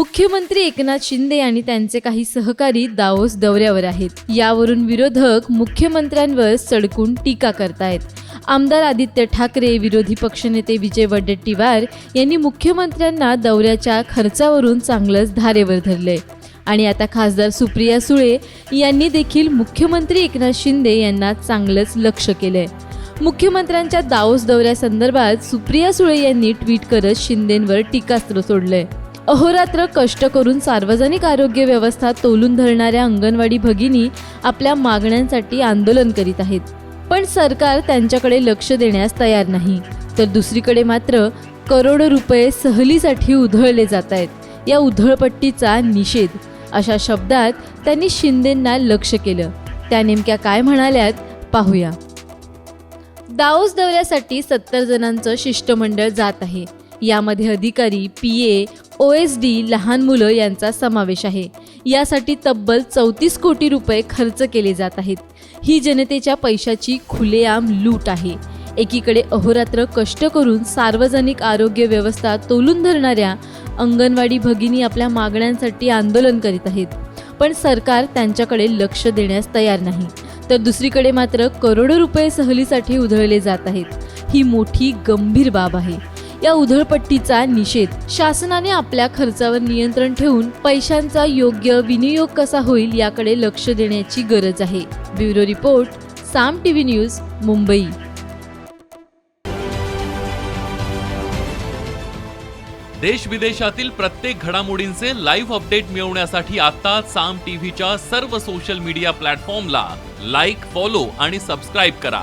मुख्यमंत्री एकनाथ शिंदे आणि त्यांचे काही सहकारी दावोस दौऱ्यावर आहेत. यावरून विरोधक मुख्यमंत्र्यांवर सडकून टीका करतायत. आमदार आदित्य ठाकरे विरोधी पक्षनेते विजय वडेट्टीवार यांनी मुख्यमंत्र्यांना दौऱ्याच्या खर्चावरून चांगलंच धारेवर धरले आणि आता खासदार सुप्रिया सुळे यांनी देखील मुख्यमंत्री एकनाथ शिंदे यांना चांगलंच लक्ष केलंय. मुख्यमंत्र्यांच्या दाओस दौऱ्यासंदर्भात सुप्रिया सुळे यांनी ट्विट करत शिंदेंवर टीकास्त्र सोडलंय. अहोरात्र कष्ट करून सार्वजनिक आरोग्य व्यवस्था तोलून धरणाऱ्या अंगणवाडी भगिनी आपल्या मागण्यांसाठी आंदोलन करीत आहेत. पण सरकार त्यांच्याकडे लक्ष देण्यास तयार नाही. तर दुसरीकडे मात्र करोडो रुपये सहलीसाठी उधळले जात आहेत. या उधळपट्टीचा निषेध. अशा शब्दात त्यांनी शिंदेंना लक्ष केलं. त्या नेमक्या काय म्हणाल्यात पाहूया. दाऊस दौऱ्यासाठी सत्तर जणांचं शिष्टमंडळ जात आहे. यामध्ये अधिकारी P A O S D लहान मुलं यांचा समावेश आहे. यासाठी तब्बल चौतीस कोटी रुपये खर्च केले जात आहेत. ही जनतेच्या पैशाची खुलेआम लूट आहे. एकीकडे अहोरात्र कष्ट करून सार्वजनिक आरोग्य व्यवस्था तोलून धरणाऱ्या अंगणवाडी भगिनी आपल्या मागण्यांसाठी आंदोलन करीत आहेत. पण सरकार त्यांच्याकडे लक्ष देण्यास तयार नाही. तर दुसरीकडे मात्र करोडो रुपये सहलीसाठी उधळले जात आहेत. ही मोठी गंभीर बाब आहे. या उधळपट्टीचा निषेध. शासनाने आपल्या खर्चावर नियंत्रण ठेवून पैशांचा योग्य विनियोग कसा होईल याकडे लक्ष देण्याची गरज आहे. Bureau report Saam TV news Mumbai. देश विदेशातील प्रत्येक घडामोडींचे लाईव्ह अपडेट मिळवण्यासाठी आता साम टीव्हीच्या सर्व सोशल मीडिया प्लॅटफॉर्मला लाईक फॉलो आणि सबस्क्राईब करा.